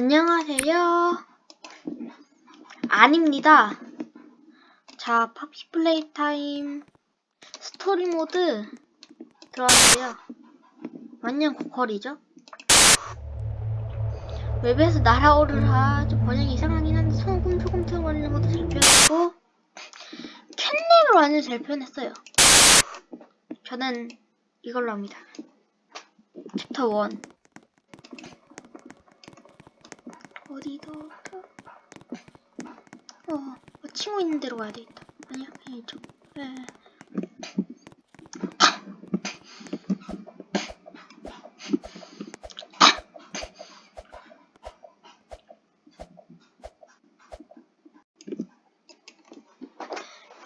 안녕하세요. 아닙니다. 자, 파피 플레이 타임 스토리 모드 들어왔어요. 완전 고퀄이죠? 웹에서 날아오르라 좀 번역이 이상하긴 한데 조금 들어가는 것도 잘 표현했고 캣냅을 완전 잘 표현했어요. 저는 이걸로 합니다. 챕터 1 어디도 어, 어, 친구 있는 데로 가야 되겠다. 아니야, 그냥 이쪽. 예.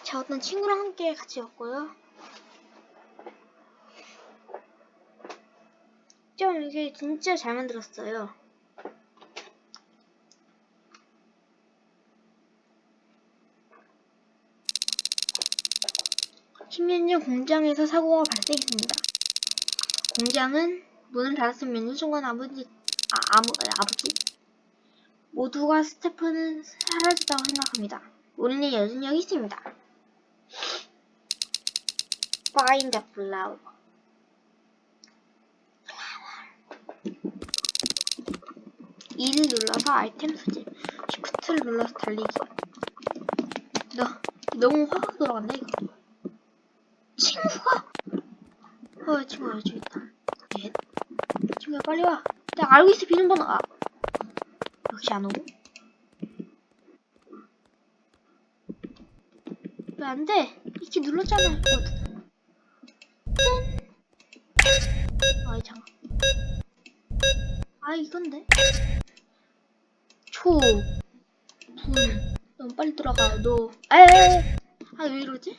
자, 어떤 친구랑 함께 같이 왔고요. 좀 이게 진짜 잘 만들었어요. 년 공장에서 사고가 발생했습니다. 공장은 문을 닫았으면 순간 아버지, 아, 아무, 아버지? 모두가 스태프는 사라졌다고 생각합니다. 우리는 여전히 여기 있습니다. Find the flower. 이를 눌러서 아이템 수집. 시프트를 눌러서 달리기. 너, 너무 확 돌아간다, 이거. 친구가! 어, 친구가 여기 있다. 넷. 친구야, 빨리 와. 내가 알고 있어, 비밀번호. 아. 역시 안 오고. 왜 안 돼? 이렇게 눌렀잖아. 아이, 잠깐. 아, 이건데? 초. 불. 너무 빨리 들어가. 너. 에에 아, 왜 이러지?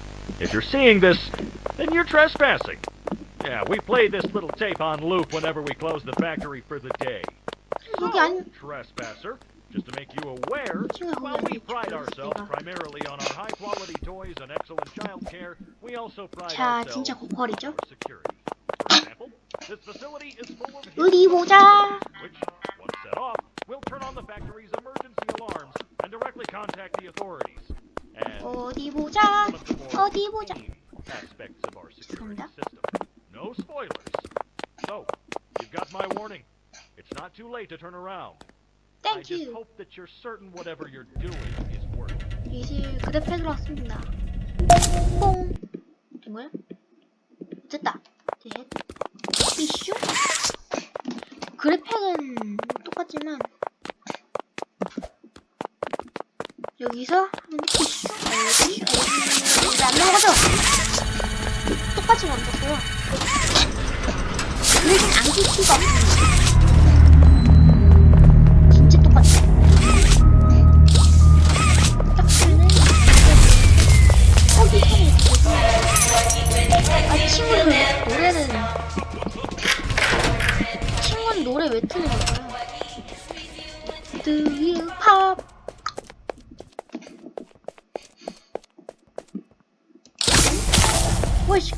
If you're seeing this, then you're trespassing. Yeah, we play this little tape on loop whenever we close the factory for the day. 여기 아니. Trespasser, just to make you aware, 친구가 while 거기 we 아니. pride ourselves 내가. primarily on our high-quality toys and excellent child care, we also pride 자, ourselves 진짜 고퀄이죠? on security. For example, this facility is full of 어디 보자. which, once set off, will turn on the factory's emergency alarms and directly contact the authorities. 어디 보자. 어디 보자. 죄송합니다. No spoilers. So, you've got my warning. It's not too late to turn around. I Thank just you. hope that you're certain whatever you're doing is working. 이제 그래픽으로 왔습니다. 뽕. 이게 뭐야? 됐다. 넷. 이슈? 그래픽은 똑같지만 여기서 이슈. 이슈. 이제 안 넘어가죠? 똑같이. 그래픽 안낄 수가 없습니다.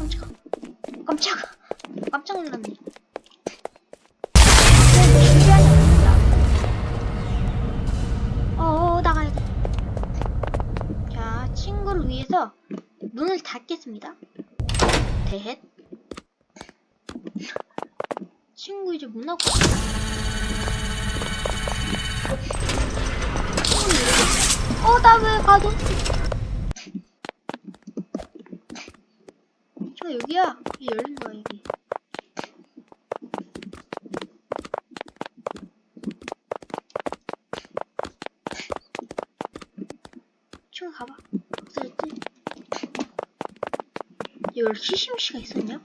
깜짝아 깜짝아 깜짝 놀랐네 어 나가야 돼 자, 친구를 위해서 문을 닫겠습니다. 대헷. 친구 이제 문 나고. 어, 나 왜 가도? 친구 여기야. 여기 열린 거야, 여기. 친구 가봐. 없어졌지? 여기 시시무시가 있었냐?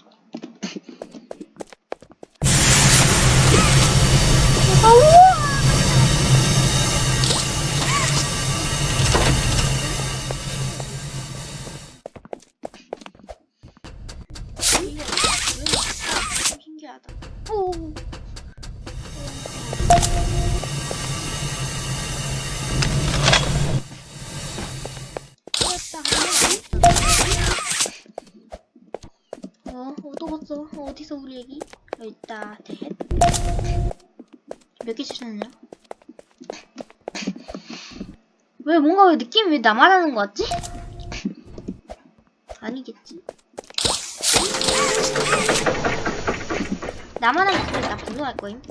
어, 또 봤어? 어디서 우리 애기? 여기 있다, 대 몇개 주셨냐? 왜 뭔가 왜 느낌이 왜 나만 하는 거 같지? 아니겠지? 나만 하겠으면 나 분노할 거임.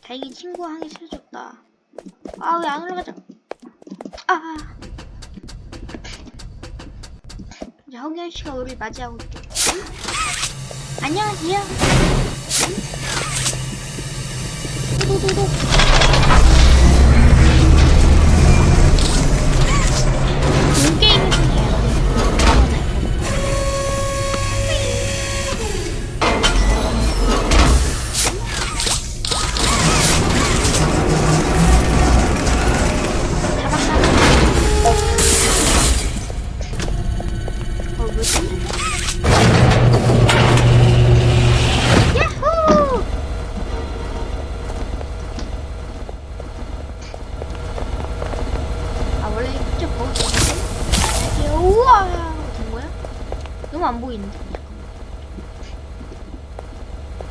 다행히 친구 하기 싫어졌다. 아, 왜 안 올라가자. 아. 이제 허경 씨가 우리를 맞이하고 있죠. 안녕하세요. 도도도도. 본 게임을 중이에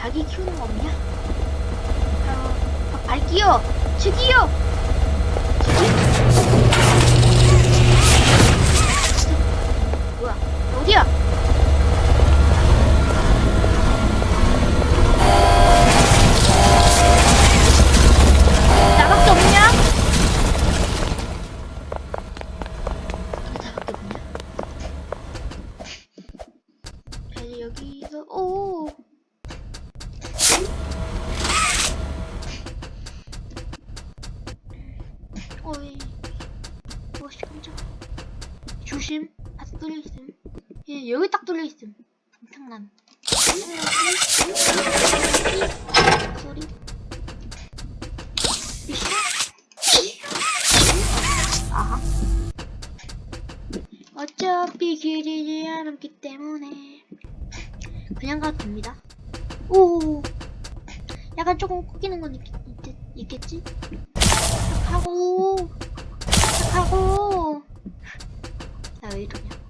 닭이 키우는 거 없냐? 아, 아, 발기요! 저기요! 저기? 뭐야? 어디야? 여기 딱 뚫려 있음. 엄청난. 소리. 아하. 어차피 길이지 않았기 때문에 그냥 가도 됩니다. 오. 약간 조금 꺾이는 건 있, 있, 있겠지? 하고 하고 나 왜 이러냐?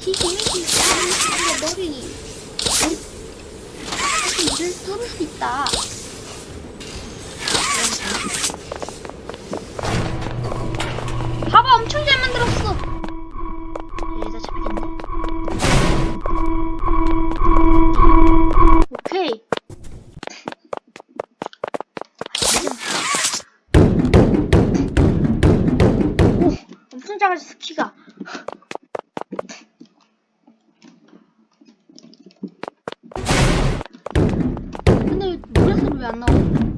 재밌게 재밌게 머리 일을 뚫을 수 있다. 봐봐 엄청 잘 만들었어. 여기다 잡히겠네. 오케이. 오, 엄청 작아졌어 키가. 근데 노래 소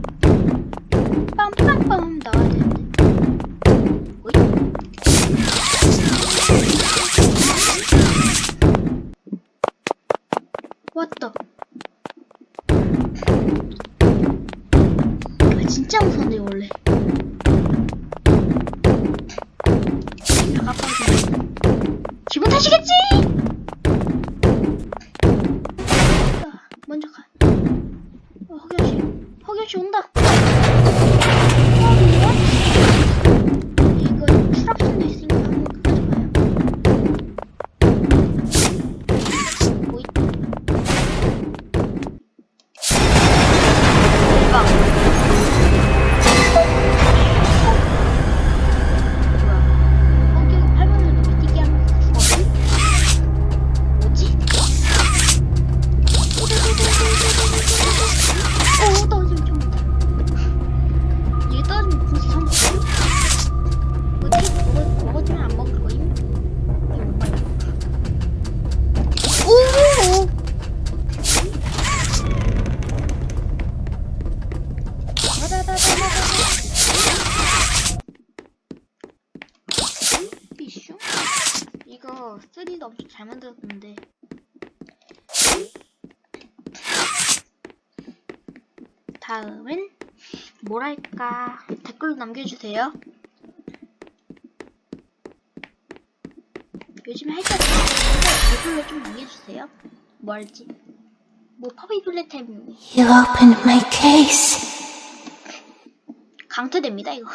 다음은 뭐랄까? 댓글로 남겨주세요. 요즘에 할게 댓글로 좀 남겨주세요. 뭐 할지. 뭐 퍼비블레템 You opened my case. 강퇴됩니다 이거